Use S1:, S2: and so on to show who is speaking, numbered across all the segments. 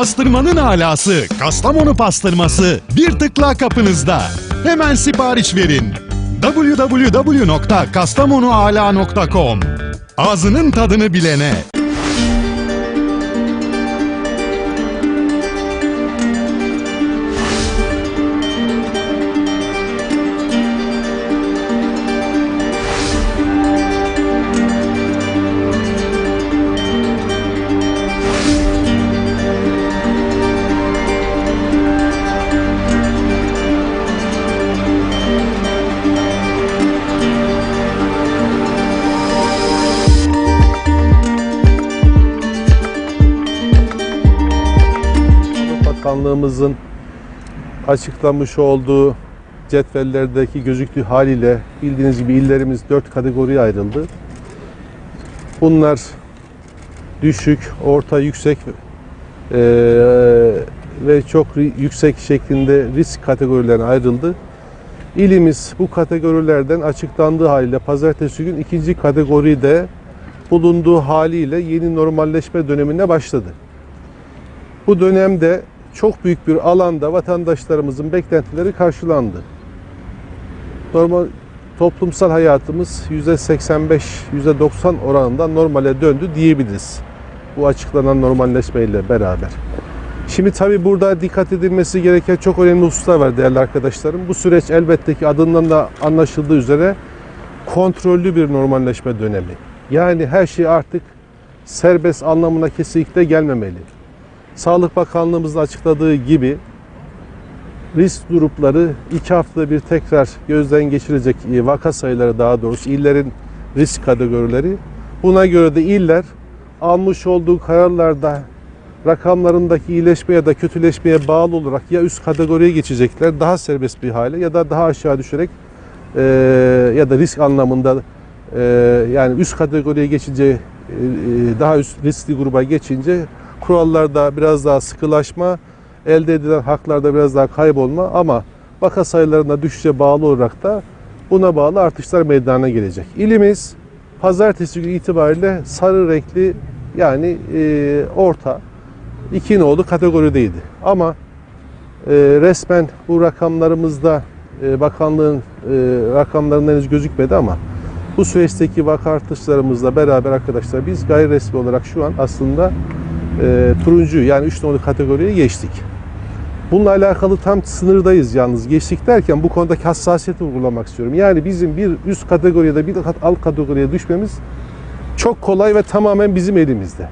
S1: Pastırmanın alası Kastamonu pastırması bir tıkla kapınızda. Hemen sipariş verin. www.kastamonuala.com Ağzının tadını bilene.
S2: Bakanlığımızın açıklamış olduğu cetvellerdeki gözüktüğü haliyle bildiğiniz gibi illerimiz dört kategoriye ayrıldı. Bunlar düşük, orta, yüksek eee, ve çok yüksek şeklinde risk kategorilerine ayrıldı. İlimiz bu kategorilerden açıklandığı haliyle pazartesi gün ikinci kategoride bulunduğu haliyle yeni normalleşme dönemine başladı. Bu dönemde çok büyük bir alanda vatandaşlarımızın beklentileri karşılandı. Normal toplumsal hayatımız %85, %90 oranında normale döndü diyebiliriz. Bu açıklanan normalleşmeyle beraber. Şimdi tabii burada dikkat edilmesi gereken çok önemli hususlar var değerli arkadaşlarım. Bu süreç elbette ki adından da anlaşıldığı üzere kontrollü bir normalleşme dönemi. Yani her şey artık serbest anlamına kesinlikle gelmemeli. Sağlık Bakanlığımızın açıkladığı gibi risk grupları iki haftada bir tekrar gözden geçirecek e, vaka sayıları daha doğrusu illerin risk kategorileri. Buna göre de iller almış olduğu kararlarda rakamlarındaki iyileşme ya da kötüleşmeye bağlı olarak ya üst kategoriye geçecekler daha serbest bir hale ya da daha aşağı düşerek e, ya da risk anlamında e, yani üst kategoriye geçince e, e, daha üst riskli gruba geçince kurallarda biraz daha sıkılaşma, elde edilen haklarda biraz daha kaybolma ama vaka sayılarında düşüşe bağlı olarak da buna bağlı artışlar meydana gelecek. İlimiz pazartesi günü itibariyle sarı renkli yani e, orta iki nolu kategorideydi. Ama e, resmen bu rakamlarımızda e, bakanlığın e, rakamlarından henüz gözükmedi ama bu süreçteki vaka artışlarımızla beraber arkadaşlar biz gayri resmi olarak şu an aslında e, turuncu yani 3 nolu kategoriye geçtik. Bununla alakalı tam sınırdayız yalnız. Geçtik derken bu konudaki hassasiyeti vurgulamak istiyorum. Yani bizim bir üst kategoride bir alt kategoriye düşmemiz çok kolay ve tamamen bizim elimizde.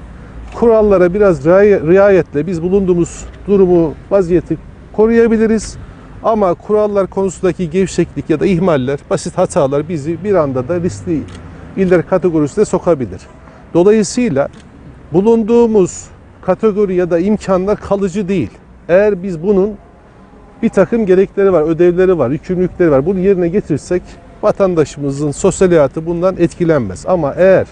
S2: Kurallara biraz riay- riayetle biz bulunduğumuz durumu, vaziyeti koruyabiliriz. Ama kurallar konusundaki gevşeklik ya da ihmaller, basit hatalar bizi bir anda da riskli iller kategorisine sokabilir. Dolayısıyla bulunduğumuz kategori ya da imkanlar kalıcı değil. Eğer biz bunun bir takım gerekleri var, ödevleri var, yükümlülükleri var. Bunu yerine getirirsek vatandaşımızın sosyal hayatı bundan etkilenmez. Ama eğer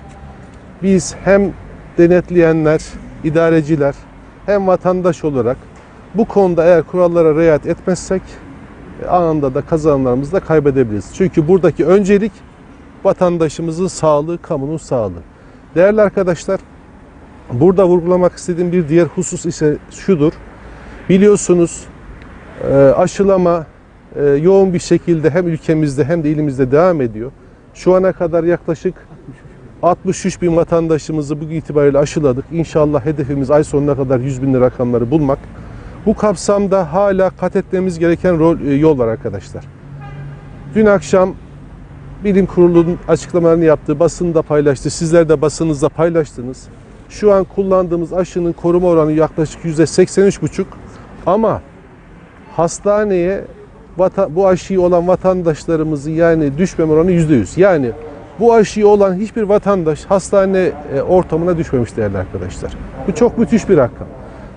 S2: biz hem denetleyenler, idareciler hem vatandaş olarak bu konuda eğer kurallara riayet etmezsek e, anında da kazanımlarımızı da kaybedebiliriz. Çünkü buradaki öncelik vatandaşımızın sağlığı, kamunun sağlığı. Değerli arkadaşlar, burada vurgulamak istediğim bir diğer husus ise şudur. Biliyorsunuz e, aşılama e, yoğun bir şekilde hem ülkemizde hem de ilimizde devam ediyor. Şu ana kadar yaklaşık 63 bin vatandaşımızı bugün itibariyle aşıladık. İnşallah hedefimiz ay sonuna kadar 100 bin rakamları bulmak. Bu kapsamda hala kat etmemiz gereken rol, e, yol var arkadaşlar. Dün akşam bilim kurulunun açıklamalarını yaptığı basında paylaştı. Sizler de basınızda paylaştınız. Şu an kullandığımız aşının koruma oranı yaklaşık %83,5 ama hastaneye bu aşıyı olan vatandaşlarımızın yani düşmeme oranı %100. Yani bu aşıyı olan hiçbir vatandaş hastane e, ortamına düşmemiş değerli arkadaşlar. Bu çok müthiş bir rakam.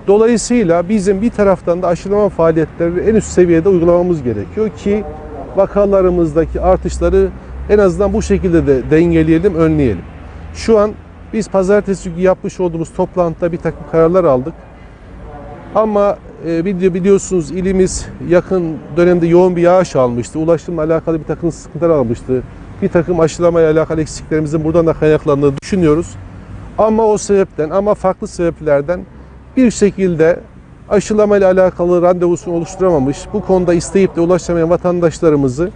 S2: Dolayısıyla bizim bir taraftan da aşılama faaliyetlerini en üst seviyede uygulamamız gerekiyor ki vakalarımızdaki artışları en azından bu şekilde de dengeleyelim, önleyelim. Şu an biz pazartesi günü yapmış olduğumuz toplantıda bir takım kararlar aldık. Ama e, bili- biliyorsunuz ilimiz yakın dönemde yoğun bir yağış almıştı. Ulaşımla alakalı bir takım sıkıntılar almıştı. Bir takım aşılamaya alakalı eksiklerimizin buradan da kaynaklandığını düşünüyoruz. Ama o sebepten ama farklı sebeplerden bir şekilde aşılama ile alakalı randevusunu oluşturamamış, bu konuda isteyip de ulaşamayan vatandaşlarımızı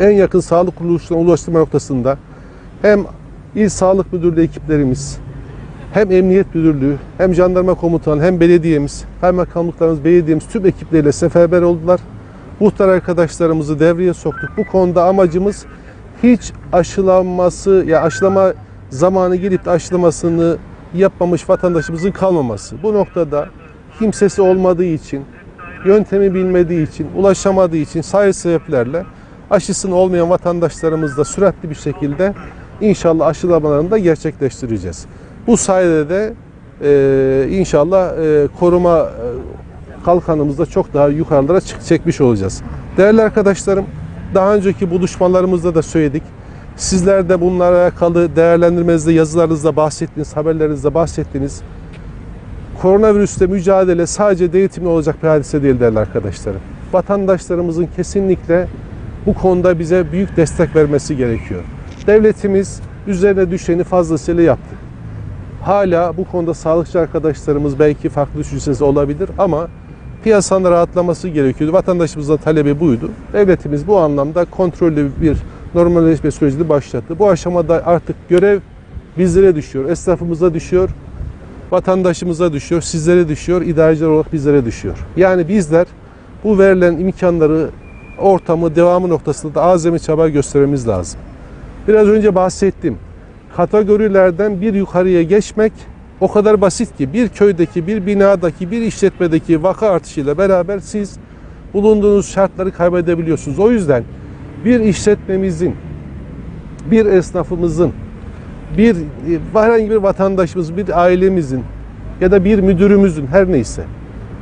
S2: en yakın sağlık kuruluşlarına ulaştırma noktasında hem İl Sağlık Müdürlüğü ekiplerimiz, hem Emniyet Müdürlüğü, hem Jandarma Komutanı, hem belediyemiz, hem makamlıklarımız, belediyemiz tüm ekipleriyle seferber oldular. Muhtar arkadaşlarımızı devreye soktuk. Bu konuda amacımız hiç aşılanması ya aşılama zamanı gelip de aşılamasını yapmamış vatandaşımızın kalmaması. Bu noktada kimsesi olmadığı için, yöntemi bilmediği için, ulaşamadığı için sayı sebeplerle aşısını olmayan vatandaşlarımız da süratli bir şekilde inşallah aşılamalarını da gerçekleştireceğiz. Bu sayede de e, inşallah e, koruma e, kalkanımızda çok daha yukarılara çık çekmiş olacağız. Değerli arkadaşlarım, daha önceki buluşmalarımızda da söyledik. Sizler de bunlara alakalı değerlendirmenizde, yazılarınızda bahsettiniz, haberlerinizde bahsettiniz. Koronavirüsle mücadele sadece denetimle olacak bir hadise değil değerli arkadaşlarım. Vatandaşlarımızın kesinlikle bu konuda bize büyük destek vermesi gerekiyor. Devletimiz üzerine düşeni fazlasıyla yaptı. Hala bu konuda sağlıkçı arkadaşlarımız belki farklı düşüncesi olabilir ama piyasanın rahatlaması gerekiyordu. Vatandaşımızın talebi buydu. Devletimiz bu anlamda kontrollü bir normalleşme sürecini başlattı. Bu aşamada artık görev bizlere düşüyor, esnafımıza düşüyor, vatandaşımıza düşüyor, sizlere düşüyor, idareciler olarak bizlere düşüyor. Yani bizler bu verilen imkanları, ortamı, devamı noktasında da azami çaba göstermemiz lazım. Biraz önce bahsettim. Kategorilerden bir yukarıya geçmek o kadar basit ki bir köydeki, bir binadaki, bir işletmedeki vaka artışıyla beraber siz bulunduğunuz şartları kaybedebiliyorsunuz. O yüzden bir işletmemizin, bir esnafımızın, bir herhangi bir vatandaşımız, bir ailemizin ya da bir müdürümüzün her neyse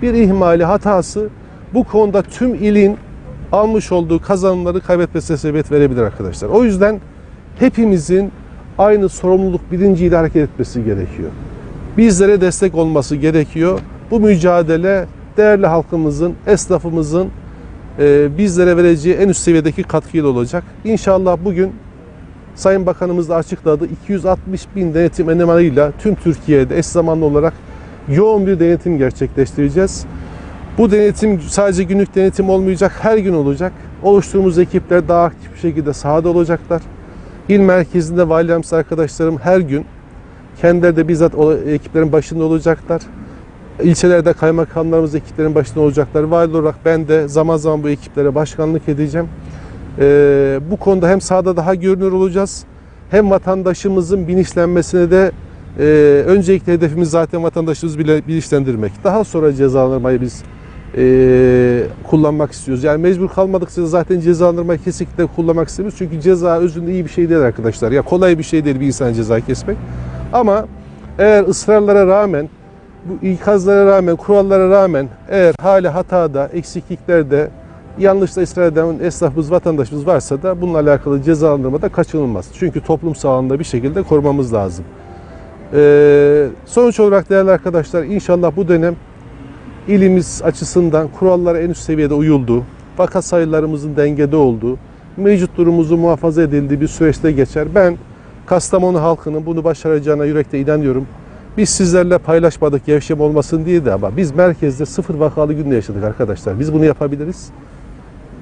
S2: bir ihmali, hatası bu konuda tüm ilin almış olduğu kazanımları kaybetmesine sebebiyet verebilir arkadaşlar. O yüzden hepimizin aynı sorumluluk bilinciyle hareket etmesi gerekiyor. Bizlere destek olması gerekiyor. Bu mücadele değerli halkımızın, esnafımızın e, bizlere vereceği en üst seviyedeki katkıyla olacak. İnşallah bugün Sayın Bakanımız da açıkladı. 260 bin denetim elemanıyla tüm Türkiye'de eş zamanlı olarak yoğun bir denetim gerçekleştireceğiz. Bu denetim sadece günlük denetim olmayacak, her gün olacak. Oluşturduğumuz ekipler daha aktif bir şekilde sahada olacaklar. İl merkezinde valilerimiz arkadaşlarım her gün kendileri de bizzat ekiplerin başında olacaklar. İlçelerde kaymakamlarımız ekiplerin başında olacaklar. Vali olarak ben de zaman zaman bu ekiplere başkanlık edeceğim. Ee, bu konuda hem sahada daha görünür olacağız hem vatandaşımızın bilinçlenmesine de e, öncelikli hedefimiz zaten vatandaşımızı bilinçlendirmek. Daha sonra cezalandırmayı biz e, kullanmak istiyoruz. Yani mecbur kalmadıkça zaten cezalandırmayı kesinlikle kullanmak istemiyoruz. Çünkü ceza özünde iyi bir şey değil arkadaşlar. Ya kolay bir şey değil bir insan ceza kesmek. Ama eğer ısrarlara rağmen, bu ikazlara rağmen, kurallara rağmen eğer hala hatada, eksikliklerde, yanlışla ısrar eden esnafımız, vatandaşımız varsa da bununla alakalı cezalandırma da kaçınılmaz. Çünkü toplum sağlığında bir şekilde korumamız lazım. Ee, sonuç olarak değerli arkadaşlar inşallah bu dönem ilimiz açısından kurallara en üst seviyede uyulduğu, vaka sayılarımızın dengede olduğu, mevcut durumumuzun muhafaza edildiği bir süreçte geçer. Ben Kastamonu halkının bunu başaracağına yürekte inanıyorum. Biz sizlerle paylaşmadık gevşem olmasın diye de ama biz merkezde sıfır vakalı günde yaşadık arkadaşlar. Biz bunu yapabiliriz.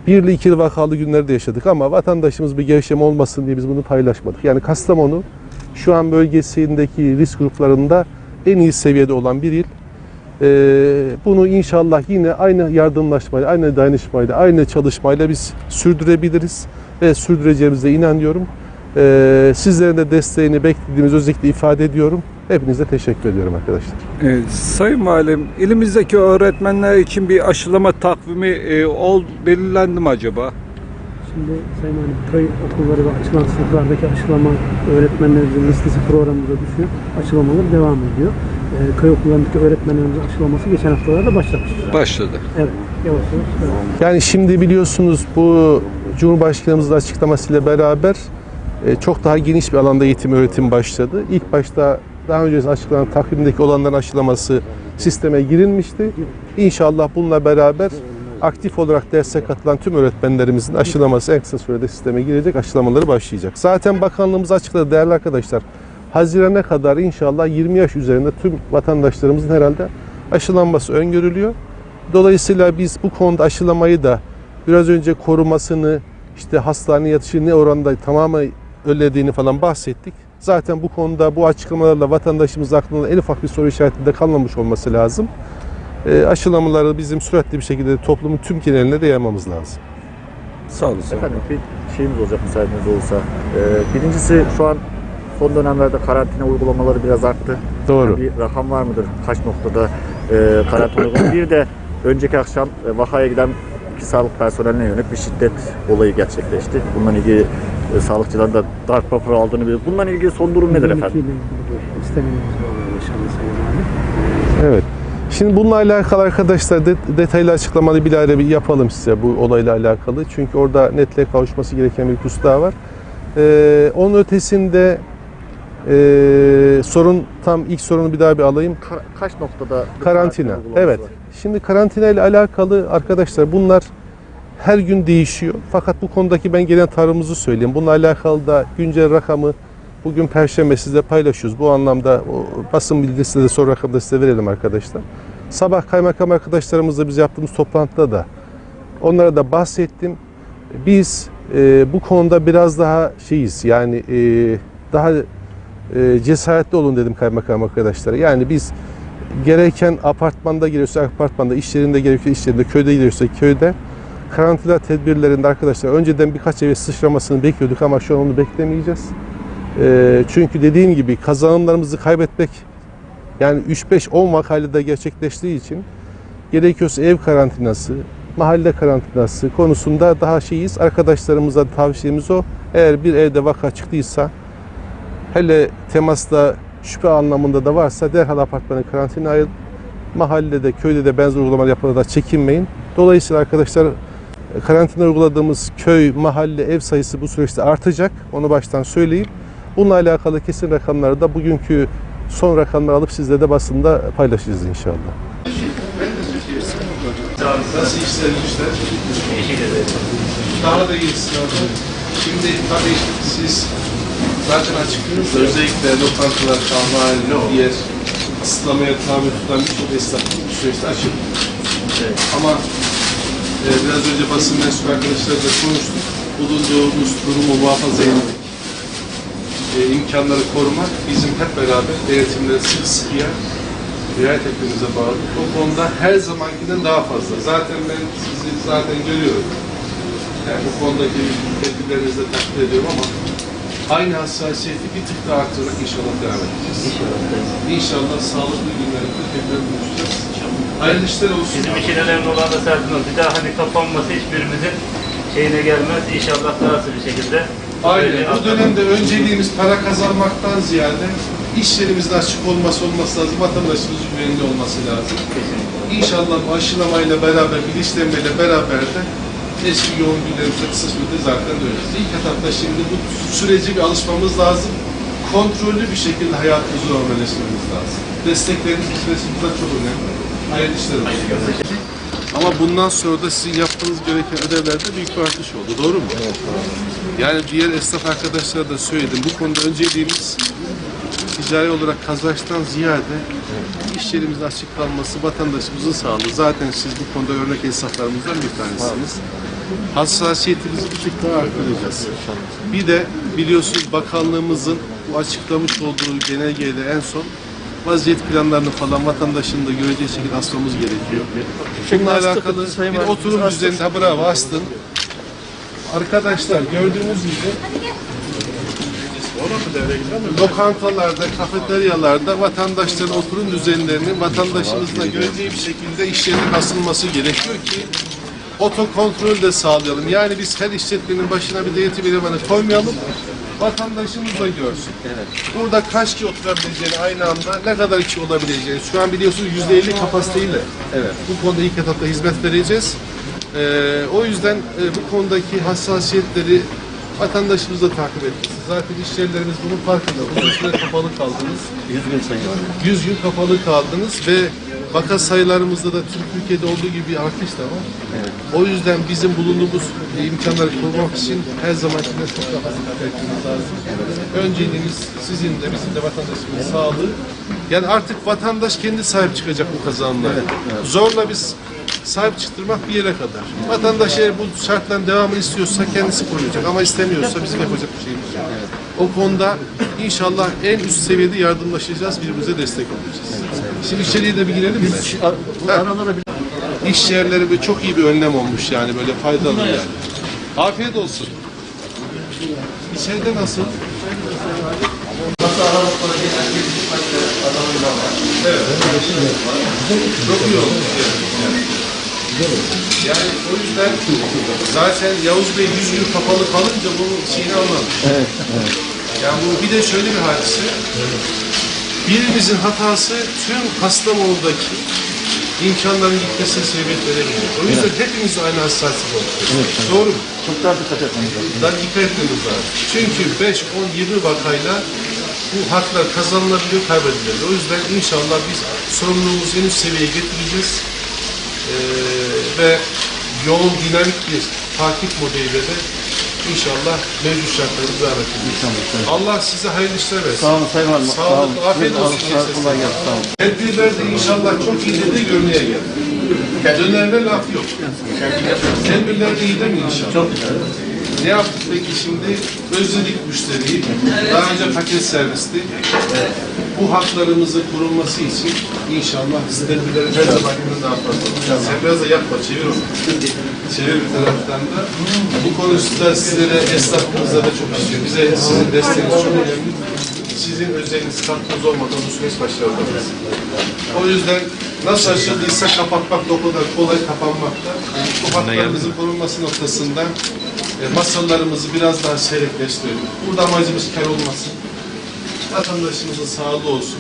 S2: Birli ikili vakalı günlerde yaşadık ama vatandaşımız bir gevşem olmasın diye biz bunu paylaşmadık. Yani Kastamonu şu an bölgesindeki risk gruplarında en iyi seviyede olan bir il. Ee, bunu inşallah yine aynı yardımlaşmayla, aynı dayanışmayla, aynı çalışmayla biz sürdürebiliriz ve sürdüreceğimize inanıyorum. Ee, sizlerin de desteğini beklediğimiz özellikle ifade ediyorum. Hepinize teşekkür ediyorum arkadaşlar.
S3: Ee, Sayın Valim, ilimizdeki öğretmenler için bir aşılama takvimi e, ol, belirlendi mi acaba?
S4: Şimdi Sayın Valim, köy okulları ve açılan sınıflardaki aşılama öğretmenlerimizin listesi programımıza düşüyor. Aşılamalar devam ediyor. Ee, köy okullarındaki öğretmenlerimizin aşılaması geçen haftalarda başlamış.
S3: Başladı.
S4: Evet, yavaş yavaş.
S2: Yani şimdi biliyorsunuz bu Cumhurbaşkanımızın açıklamasıyla beraber e, çok daha geniş bir alanda eğitim öğretim başladı. İlk başta daha önce açıklanan takvimdeki olanların aşılaması sisteme girilmişti. İnşallah bununla beraber aktif olarak derse katılan tüm öğretmenlerimizin aşılaması en kısa sürede sisteme girecek, aşılamaları başlayacak. Zaten bakanlığımız açıkladı değerli arkadaşlar.
S5: Haziran'a kadar inşallah 20 yaş üzerinde tüm vatandaşlarımızın herhalde aşılanması öngörülüyor. Dolayısıyla biz bu konuda aşılamayı da biraz önce korumasını, işte hastane yatışı ne oranda tamamen önlediğini falan bahsettik. Zaten bu konuda bu açıklamalarla vatandaşımız aklında en ufak bir soru işaretinde kalmamış olması lazım. E, aşılamaları bizim süratli bir şekilde toplumun tüm geneline de yaymamız lazım.
S3: Sağ olasın.
S6: Efendim bir şeyimiz olacak müsaadeniz olursa. Ee, birincisi şu an son dönemlerde karantina uygulamaları biraz arttı.
S5: Doğru.
S6: Bir rakam var mıdır? Kaç noktada e, karantina uygulamaları? Bir de önceki akşam e, vakaya giden iki sağlık personeline yönelik bir şiddet olayı gerçekleşti. Bununla ilgili e, sağlıkçıların da darp raporu aldığını biliyoruz. Bununla ilgili son durum nedir efendim?
S5: Evet. Şimdi bununla alakalı arkadaşlar de- detaylı açıklamalı bir ara bir yapalım size bu olayla alakalı. Çünkü orada netliğe kavuşması gereken bir husus daha var. Ee, onun ötesinde ee, sorun tam ilk sorunu bir daha bir alayım.
S6: Ka- kaç noktada bir
S5: Karantina.
S6: uygulaması
S5: Evet.
S6: var?
S5: Şimdi karantina ile alakalı arkadaşlar bunlar her gün değişiyor. Fakat bu konudaki ben gelen tavrımızı söyleyeyim. Bununla alakalı da güncel rakamı bugün Perşembe sizle paylaşıyoruz. Bu anlamda o basın bilgisi de son rakamı da size verelim arkadaşlar. Sabah kaymakam arkadaşlarımızla biz yaptığımız toplantıda da onlara da bahsettim. Biz e, bu konuda biraz daha şeyiz yani e, daha e, cesaretli olun dedim kaymakam arkadaşlara. Yani biz gereken apartmanda giriyorsa apartmanda, iş yerinde gerekiyor iş yerinde, köyde giriyorsa köyde karantina tedbirlerinde arkadaşlar önceden birkaç eve sıçramasını bekliyorduk ama şu an onu beklemeyeceğiz. E, çünkü dediğim gibi kazanımlarımızı kaybetmek yani 3-5-10 vakalede gerçekleştiği için gerekiyorsa ev karantinası, mahalle karantinası konusunda daha şeyiz. Arkadaşlarımıza tavsiyemiz o. Eğer bir evde vaka çıktıysa hele temasta şüphe anlamında da varsa derhal apartmanı karantinaya ayırın. Mahallede, köyde de benzer uygulamalar yapmada çekinmeyin. Dolayısıyla arkadaşlar e, karantina uyguladığımız köy, mahalle, ev sayısı bu süreçte artacak. Onu baştan söyleyeyim. Bununla alakalı kesin rakamları da bugünkü son rakamları alıp sizle de basında paylaşacağız inşallah.
S2: Nasıl işler güçler? Daha da iyisi oldu. Şimdi tabii siz zaten açıklıyorsunuz da özellikle lokantalar, kahvehane, diğer ısıtlamaya tabi tutan birçok esnaf bu süreçte açıldı. Ama e, biraz önce basın mensubu arkadaşlarla konuştuk. Bulunduğumuz durumu muhafaza etmek, e, imkanları korumak bizim hep beraber denetimlere sık sıkıya riayet etmemize bağlı. O konuda her zamankinden daha fazla. Zaten ben sizi zaten görüyorum. Yani bu konudaki tedbirlerinizi takdir ediyorum ama aynı hassasiyeti bir tık daha arttırarak inşallah devam edeceğiz. İnşallah sağlıklı günlerde tekrar buluşacağız. Hayırlı işler olsun.
S7: Bizim için önemli olan da Serpil Hanım. Bir daha hani kapanması hiçbirimizin şeyine gelmez. İnşallah daha hızlı bir şekilde.
S2: Aynen. Bu dönemde önceliğimiz para kazanmaktan ziyade iş açık olması olması lazım. Vatandaşımızın güvenli olması lazım.
S7: Kesinlikle.
S2: İnşallah bu aşılamayla beraber, bilinçlenmeyle beraber de eski yoğun günlerimize kısa sürede zaten döneceğiz. İlk etapta şimdi bu süreci bir alışmamız lazım. Kontrollü bir şekilde hayatımızı normalleştirmemiz lazım. Destekleriniz bizim açımızdan çok önemli. Hayırlı işler olsun. Ama bundan sonra da sizin yapmanız gereken ödevlerde büyük bir artış oldu. Doğru mu? Yani diğer esnaf arkadaşlara da söyledim. Bu konuda önceliğimiz ticari olarak kazançtan ziyade iş yerimizin açık kalması, vatandaşımızın sağlığı. Zaten siz bu konuda örnek esnaflarımızdan bir tanesiniz. Hassasiyetimizi bir tık daha arttıracağız. Bir de biliyorsunuz bakanlığımızın bu açıklamış olduğu genelgeyle en son vaziyet planlarını falan vatandaşın da göreceği şekilde asmamız gerekiyor. Bununla alakalı bir oturum düzeninde, ha bravo astın. Arkadaşlar gördüğünüz gibi lokantalarda, kafeteryalarda vatandaşların oturum düzenlerinin vatandaşımızla göreceği bir şekilde işlerinin asılması gerekiyor ki otokontrol de sağlayalım. Yani biz her işletmenin başına bir denetim elemanı koymayalım. Vatandaşımız da görsün. Burada kaç kişi oturabileceğini aynı anda ne kadar kişi olabileceğini. Şu an biliyorsunuz yüzde elli kapasiteyle. Evet. Bu konuda ilk etapta hizmet vereceğiz. Ee, o yüzden e, bu konudaki hassasiyetleri vatandaşımız da takip etmesi. Zaten iş yerlerimiz bunun farkında. Uzun süre kapalı kaldınız. 100 gün sayın 100 gün kapalı kaldınız ve vaka sayılarımızda da tüm Türkiye'de olduğu gibi bir artış da var. O yüzden bizim bulunduğumuz imkanları korumak için her zamankinden çok daha dikkat etmemiz lazım. Önceliğimiz sizin de bizim de vatandaşımızın sağlığı. Yani artık vatandaş kendi sahip çıkacak bu kazanımlara. Zorla biz sahip çıktırmak bir yere kadar. Vatandaş eğer bu şartların devamını istiyorsa kendisi koruyacak ama istemiyorsa bizim yapacak bir şeyimiz yok. O konuda inşallah en üst seviyede yardımlaşacağız, birbirimize destek olacağız. Şimdi içeriye de bir girelim mi? İş yerleri çok iyi bir önlem olmuş yani böyle faydalı yani. Afiyet olsun. İçeride nasıl? Evet. Çok iyi olmuş. Yani o yüzden zaten Yavuz Bey yüz gün kapalı kalınca bunun şeyini anlamış. Yani bu bir de şöyle bir hadise. Birimizin hatası tüm Kastamonu'daki imkanların gitmesine sebebiyet verebilir. O yüzden hepimiz aynı hassasiyet olmalıyız. Doğru mu?
S8: Çok daha dikkat etmemiz lazım.
S2: Daha dikkat etmemiz lazım. Çünkü 5, 10, 20 vakayla bu haklar kazanılabiliyor, kaybedilebiliyor. O yüzden inşallah biz sorumluluğumuzu en üst seviyeye getireceğiz. Ee, ve yoğun dinamik bir takip modeliyle de inşallah mevcut şartları devam edeceğiz. Allah size hayırlı işler versin.
S8: Sağ olun Sayın Valim. Sağ olun.
S2: afiyet olsun.
S8: Kolay gelsin. Sağ olun.
S2: Tedbirler de inşallah çok iyi dedi görmeye geldi. Dönerme laf yok. Tedbirler de iyi değil mi inşallah? Çok Ne yaptık peki şimdi? Özledik müşteriyi. Daha önce paket servisti. Bu haklarımızın korunması için inşallah tedbirleri her zamankinden daha fazla olacağız. Sen biraz da yapma, çevir onu. Çevir bir taraftan da. Bu konusunda sizlere, esnafımıza da çok istiyor. Bize sizin desteğiniz çok önemli. Sizin özeliniz katkınız olmadan bu süreç başarılamaz. O yüzden nasıl açıldıysa kapatmak da o kadar kolay kapanmakta. Bu haklarımızın korunması noktasında e, masalarımızı biraz daha seyrekleştirelim. Burada amacımız kar olmasın. Vatandaşımızın sağlığı olsun.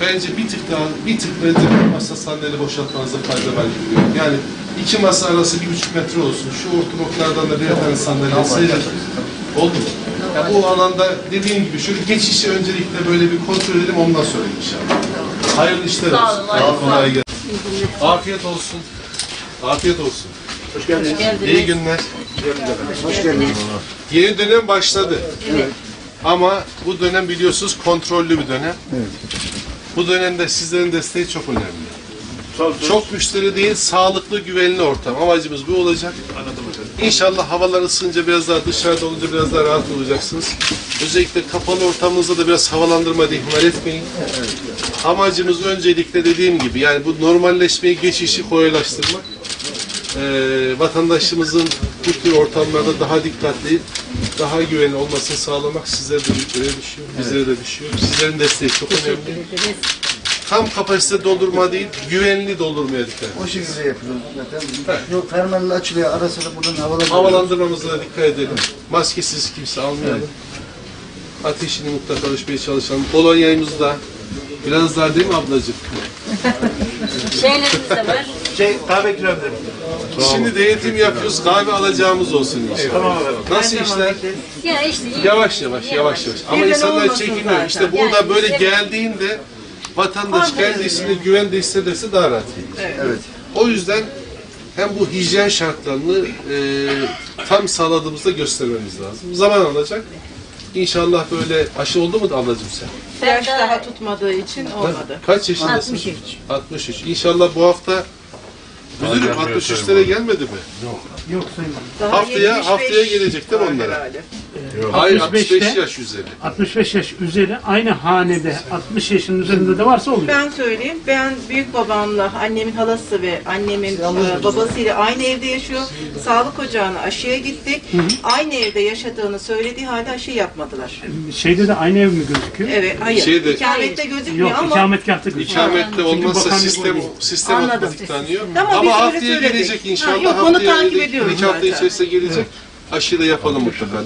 S2: Bence bir tık daha, bir tık bence bir masa sandalye boşaltmanızda fayda var gibi görüyorum. Yani iki masa arası bir buçuk metre olsun. Şu ortalıklardan da birer tane sandalye sayılır. Oldu mu? Ya bu alanda dediğim gibi şu geçişi öncelikle böyle bir kontrol edelim ondan sonra inşallah. Hayırlı işler olsun. Kolay gelsin. Afiyet olsun. Afiyet olsun.
S8: Hoş geldiniz.
S2: İyi günler.
S8: Hoş geldiniz.
S2: Yeni dönem başladı. Ama bu dönem biliyorsunuz kontrollü bir dönem. Bu dönemde sizlerin desteği çok önemli. Çok müşteri değil, sağlıklı, güvenli ortam. Amacımız bu olacak. İnşallah havalar ısınca biraz daha dışarıda olunca biraz daha rahat olacaksınız. Özellikle kapalı ortamınızda da biraz havalandırma da ihmal etmeyin. Amacımız öncelikle dediğim gibi yani bu normalleşmeyi, geçişi kolaylaştırmak. Ee, vatandaşımızın bu tür ortamlarda daha dikkatli, daha güvenli olmasını sağlamak sizlere de düşüyor, bizlere de düşüyor. Sizlerin desteği çok önemli. Tam kapasite doldurma değil, güvenli doldurmaya dikkat edin.
S8: O şekilde yapıyoruz zaten. Yok fermanla açılıyor. Ara sıra buradan havalandırıyor.
S2: Havalandırmamıza da dikkat edelim. Maskesiz kimse almayalım. Ateşini mutlaka ölçmeye çalışalım. Kolonyamız da biraz daha değil mi ablacığım?
S9: Şeylerimiz de var.
S8: Şey kahve ikram
S2: Şimdi denetim yapıyoruz, kahve alacağımız olsun inşallah. Nasıl işler?
S9: Ya işte iyi.
S2: Yavaş yavaş, yavaş yavaş. Ama insanlar çekiniyor. İşte burada
S9: Yani
S2: böyle
S9: işte-
S2: geldiğinde vatandaş kendisini güvende hissederse daha rahat.
S8: Evet.
S2: O yüzden hem bu hijyen şartlarını e, tam sağladığımızda göstermemiz lazım. Zaman alacak. İnşallah böyle aşı oldu mu da ablacığım sen?
S10: Yaş
S9: daha
S10: daha tutmadığı için olmadı.
S2: Kaç yaşındasın?
S9: 63.
S2: 63. İnşallah bu hafta Müdürüm 63'lere gelmedi mi?
S4: Yok Sayın Valim.
S10: Daha
S2: Haftaya
S10: 75
S2: haftaya gelecek değil mi
S10: var
S2: onlara?
S10: herhalde.
S2: Hayır
S4: 65'te
S2: 65 yaş üzeri.
S4: 65 yaş üzeri aynı hanede 60 yaşın üzerinde de varsa oluyor.
S10: Ben söyleyeyim. Ben büyük babamla, annemin halası ve annemin e, babasıyla aynı evde yaşıyor. Sağlık ocağına aşıya gittik. Aynı evde yaşadığını söylediği halde aşı yapmadılar.
S4: Şeyde de aynı ev mi gözüküyor?
S10: Evet, hayır.
S2: Şeyde-
S10: İkamette gözükmüyor
S4: Yok,
S10: ama
S4: ikametgahta gözüküyor.
S2: İkamette olmazsa
S4: bakanlık
S2: sistem sistem
S9: Anladım.
S2: otomatik tanıyor.
S10: Ama
S2: Ama,
S10: öyle
S2: haftaya
S10: söyledik.
S2: gelecek
S10: Ha,
S2: inşallah.
S10: yok, onu
S2: haftaya
S10: takip
S2: gelecek.
S10: Ediyoruz
S2: İki hafta
S10: zaten.
S2: içerisinde gelecek. Aşıyı da yapalım mutlaka.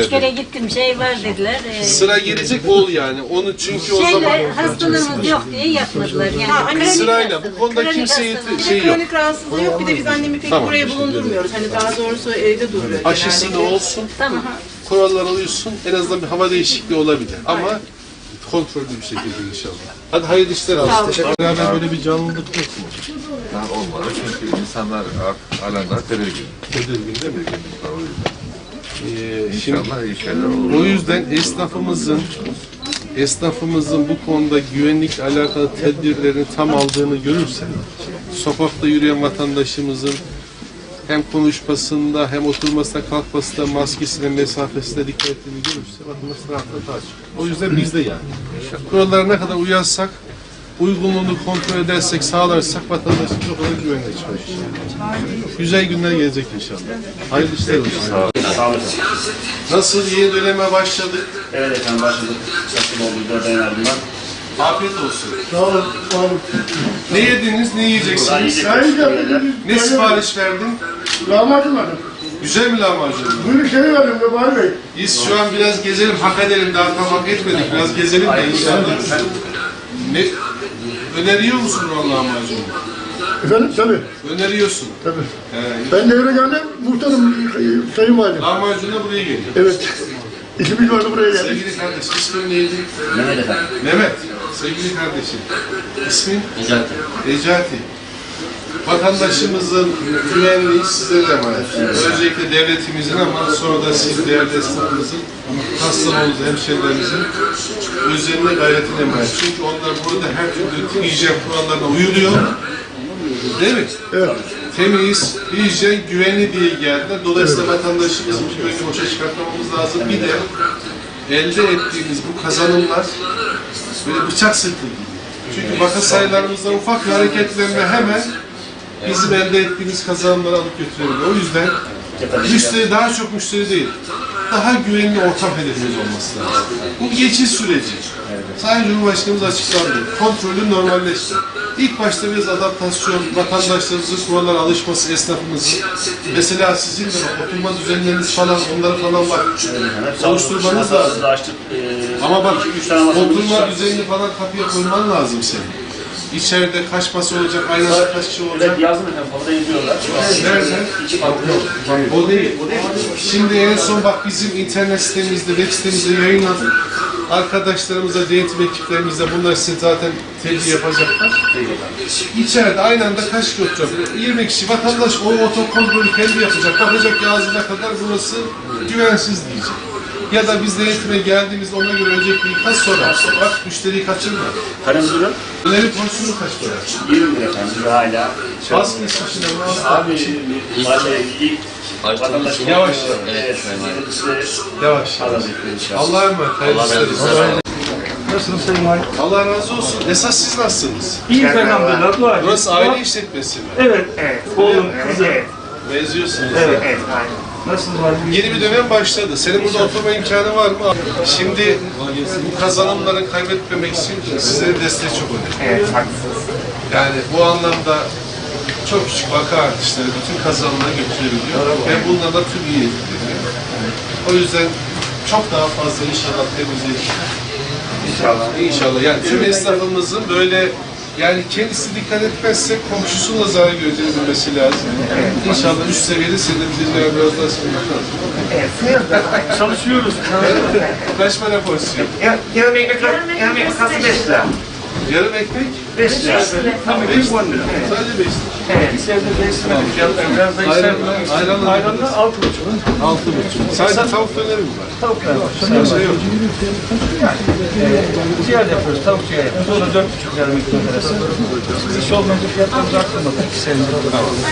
S9: Üç kere
S2: edin.
S9: gittim şey var dediler. Ee,
S2: Sıra gelecek ol yani. Onu çünkü o zaman
S9: şeyle hastalığımız yok diye yapmadılar. Yani
S10: Ha,
S9: kronik
S2: sırayla bu konuda
S9: kronik
S2: kimseye
S9: hastalık.
S2: şey yok.
S10: kronik rahatsızlığı yok. Bir de biz annemi pek
S2: Tamam,
S10: buraya bulundurmuyoruz. Hani daha doğrusu evde duruyor
S2: Aşısı da
S10: genellikle.
S2: olsun.
S9: Tamam.
S2: Kurallara uysun. En azından bir hava değişikliği olabilir. Ama kontrollü bir şekilde inşallah. Hadi hayırlı işler olsun. Teşekkür Beraber böyle bir canlılık yok mu?
S11: Yani olmadı çünkü insanlar halen daha tedirgin.
S2: Tedirgin değil mi? Ee, şimdi
S11: İnşallah iyi şeyler olur.
S2: O yüzden esnafımızın esnafımızın bu konuda güvenlikle alakalı tedbirlerini tam aldığını görürsen, sokakta yürüyen vatandaşımızın hem konuşmasında hem oturmasında kalkmasında maskesine mesafesine dikkat ettiğini görürse vatandaş rahatlığı daha çok. O yüzden biz de yani. Kurallara ne kadar uyarsak, uygunluğunu kontrol edersek, sağlarsak vatandaşımız o kadar güvenle çalışır. Güzel günler gelecek inşallah. Hayırlı işler olsun. Nasıl yeni döneme başladık?
S7: Evet efendim başladık. Nasıl oldu dört ayın ardından?
S2: Afiyet olsun.
S8: Sağ olun, sağ olun.
S2: Ne yediniz, ne yiyeceksiniz?
S8: Canım,
S2: Ne sipariş verdin?
S8: lahmacun vardı.
S2: Güzel mi lahmacun?
S8: Bunu şey verdim Mübarek Bey.
S2: Biz şu an biraz gezelim, hak edelim. Daha tam hak etmedik. Biraz gezelim de inşallah. Ne, öneriyor musun o lahmacunu?
S8: Efendim tabii,
S2: Öneriyorsun.
S8: tabii.
S2: He,
S8: Ben devre geldim, muhtarım, sayın valim.
S2: lahmacuna buraya geliyor.
S8: Evet. İkimiz vardı buraya geldik.
S2: Sevgili kardeşim, ismin neydi?
S7: Mehmet efendim.
S2: Mehmet. Sevgili kardeşim, ismin?
S7: Necati.
S2: Necati. Vatandaşımızın güvenliği size de emanet. Öncelikle devletimizin ama sonra da siz değerli esnafımızın, hastamızın, hemşehrilerimizin özenine gayretine emanet. Çünkü onlar burada her türlü hijyen kurallarına uyuluyor. Değil mi?
S8: Evet.
S2: Temiz, hijyen, güvenli diye geldiler. Dolayısıyla vatandaşımızın güvenliği boşa çıkartmamamız lazım. Bir de elde ettiğimiz bu kazanımlar böyle bıçak sırtı gibi. Çünkü vaka sayılarımızda ufak bir hareketlenme hemen bizim elde ettiğimiz kazanımları alıp götürebilir. O yüzden müşteri daha çok müşteri değil, daha güvenli ortam hedefimiz olması lazım. Bu geçiş süreci. Sayın Cumhurbaşkanımız açıklandı. Kontrolü normalleşti. İlk başta biraz adaptasyon, vatandaşlarımızın kurallara alışması, esnafımızın. Mesela sizin de oturma düzenleriniz falan, onları falan var. Oluşturmanız lazım.
S7: Açtık.
S2: Ama bak, oturma düzenini falan kapıya koyman lazım senin. İçeride kaç masa olacak, aynı anda kaç kişi olacak.
S7: Yazın efendim. Orada yazıyorlar.
S2: Nerede? O değil. Şimdi en son bak bizim internet sitemizde, web sitemizde yayınladık. Arkadaşlarımıza, denetim ekiplerimizle bunlar size zaten tebliğ yapacaklar. İçeride aynı anda kaç kişi oturacak? 20 kişi vatandaş o otokontrolü kendi yapacak. Bakacak ki ağzına kadar burası güvensiz diyecek. Ya da biz denetime geldiğimizde ona göre öncelikle kaç sorar. Bak müşteriyi kaçırma.
S7: Karın durun.
S2: Öneri pozisyonu kaç para?
S7: 20 lira efendim. Hala.
S2: Bas geçmişine bas.
S7: Abi mahalle ilk vatandaş
S2: Yavaş.
S7: Evet.
S2: Yavaş. Allah'a emanet. Hayırlı işler olsun.
S4: Nasılsınız Sayın Valim?
S2: Allah razı olsun. Esas siz nasılsınız?
S4: İyi elhamdülillah.
S2: Burası aile işletmesi mi?
S4: Evet. Oğlum, kızım.
S2: Benziyorsunuz.
S4: Evet. Nasılsınız Valim?
S2: Yeni bir dönem başladı. Senin burada oturma imkanı var mı? Şimdi bu kazanımları kaybetmemek için sizlerin desteği çok önemli.
S7: Evet, haklısınız.
S2: Yani bu anlamda çok küçük vaka artışları bütün kazanımları götürebiliyor. Ve bunlar da tüm iyi etkileniyor. O yüzden çok daha fazla inşallah temizlik. İnşallah. İnşallah. Yani tüm esnafımızın böyle yani kendisi dikkat etmezse komşusunun da zarar göreceğini bilmesi lazım. İnşallah üst seviyede bize biraz daha sonra
S7: Çalışıyoruz.
S2: Kaç para porsiyon?
S7: Yarım ekmek, yarım ekmek kalsın 5 lira.
S2: Yarım ekmek?
S7: 5 lira.
S2: Tabii 5 lira. Sadece 5 lira.
S7: Evet. İçeride değiştirmedik. Fiyatları biraz da
S2: Ayran,
S7: yükseltmedik.
S2: ayranla
S4: Ayranlar altı buçuk.
S2: Altı buçuk. Sadece tavuk döneri mi var?
S4: Tavuk yani.
S2: Başka yok.
S4: Ciğer yapıyoruz, tavuk ciğer yapıyoruz. O da dört buçuk yarım ekmek arası. Biz iş olmayınca fiyatlarımızı arttırmadık. İki senedir.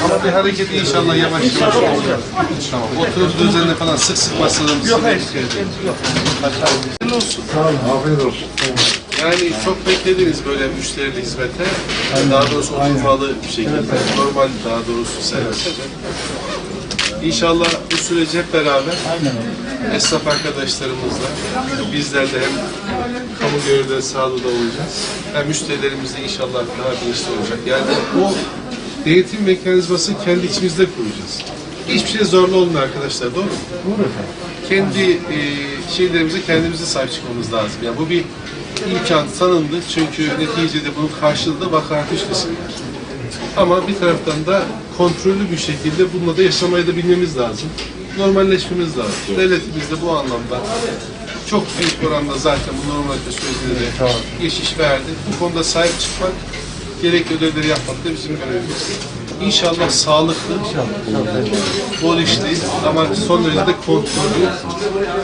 S2: Ama bir hareket inşallah yavaş yavaş olacak. Tamam. Oturup düzenle falan sık sık masalarımızı
S4: Yok hayır, yok.
S2: Hayırlı olsun. Afiyet olsun. Yani çok beklediniz böyle müşterili hizmete. Daha doğrusu oturmalı bir şekilde. Normal daha doğrusu servise de. İnşallah bu süreci hep beraber esnaf arkadaşlarımızla bizler de hem kamu görevleri sahada olacağız. Hem müşterilerimiz de inşallah daha bilinçli olacak. Yani o denetim mekanizmasını kendi içimizde kuracağız. Hiçbir şey zorlu olmuyor arkadaşlar, doğru mu? Doğru Kendi e, şeylerimize kendimize sahip çıkmamız lazım. Yani bu bir imkan tanındı çünkü neticede bunun karşılığı vaka artış. Ama bir taraftan da kontrollü bir şekilde bununla da yaşamayı da bilmemiz lazım. Normalleşmemiz lazım. Devletimiz de bu anlamda çok büyük oranda zaten bu normalite sürecinde de geçiş verdi. Bu konuda sahip çıkmak, gerekli ödevleri yapmak da bizim görevimiz. İnşallah sağlıklı, bol işli ama son derece de kontrollü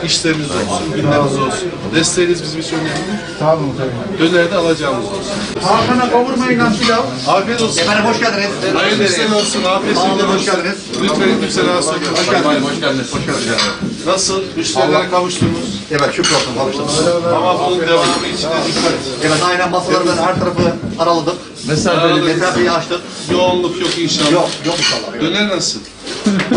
S2: işlerimiz olsun, günlerimiz olsun. Desteğiniz bizim için önemli.
S8: Tamam tabii.
S2: Dönerde alacağımız olsun.
S8: Hakan'a kavurmayın lan pilav.
S2: Afiyet olsun.
S8: Efendim hoş geldiniz.
S2: Hayırlı işler olsun. Afiyet olsun.
S8: hoş geldiniz.
S2: Lütfen kimse rahatsız olmayın. Hoş geldiniz.
S11: Hoş geldiniz. Hoş geldiniz.
S2: Nasıl? Müşterilere kavuştunuz.
S8: Evet şükür olsun kavuştunuz.
S2: Ama bunun devamı için de dikkat.
S8: Evet aynen masalardan her tarafı araladık.
S11: Mesafeli
S8: Mesafeyi açtık.
S2: Yoğunluk yok inşallah.
S8: Yok yok inşallah.
S2: Döner nasıl?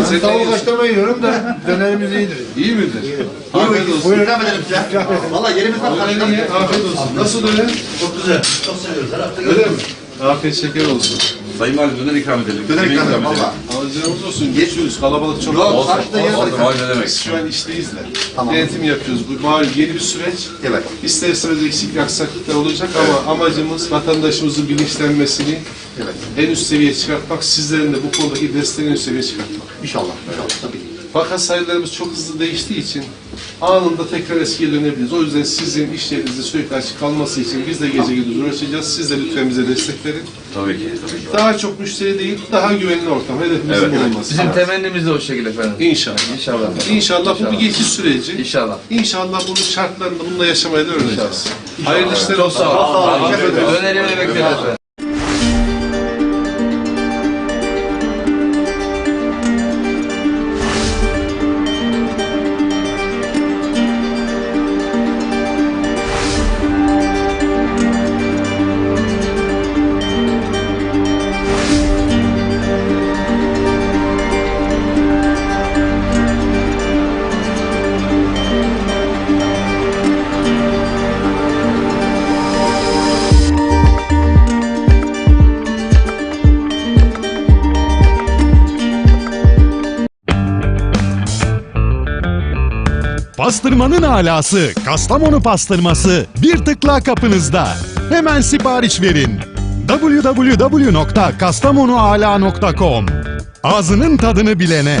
S2: Sen
S8: Tavuk haşlama yiyorum da dönerimiz iyidir.
S2: iyi midir? Afiyet olsun.
S8: Buyurun ikram edelim size. Valla yerimiz var.
S2: Döner iyi, afiyet olsun. Nasıl döner?
S8: Çok güzel. Çok seviyoruz. Her
S2: Öyle mi? Afiyet şeker olsun.
S11: Sayın Valim döner ikram edelim.
S8: Döner ikram edelim valla.
S2: Alacağımız olsun. Geçiyoruz. Kalabalık çok.
S8: Yok,
S2: Olsun.
S8: karşıda yer var.
S11: Olsun, olsun, ne demek.
S2: Şu an işteyiz de.
S8: Tamam.
S2: Denetim yapıyoruz. Bu malum yeni bir süreç.
S8: Evet.
S2: İster istemez eksik aksaklıklar olacak ama amacımız vatandaşımızın bilinçlenmesini
S8: Evet.
S2: en üst seviyeye çıkartmak, sizlerin de bu konudaki desteğini en üst seviyeye çıkartmak.
S8: İnşallah. İnşallah. Tabii.
S2: Vaka sayılarımız çok hızlı değiştiği için anında tekrar eskiye dönebiliriz. O yüzden sizin işlerinizde sürekli açık kalması için biz de gece gündüz uğraşacağız. Siz de lütfen bize destek verin.
S11: Tabii ki. Tabii ki.
S2: Daha çok müşteri değil, daha güvenli ortam. Hedefimizin
S11: Evet.
S2: bu olması.
S11: Bizim temennimiz de o şekilde efendim.
S2: İnşallah.
S11: İnşallah.
S2: İnşallah bu bir geçiş süreci.
S11: İnşallah.
S2: İnşallah bunun şartlarında bununla yaşamaya da öğreneceğiz. Hayırlı işler olsun.
S11: Sağ olun. Bekleriz efendim.
S1: Pastırmanın alası Kastamonu pastırması bir tıkla kapınızda. Hemen sipariş verin. www.kastamonuala.com Ağzının tadını bilene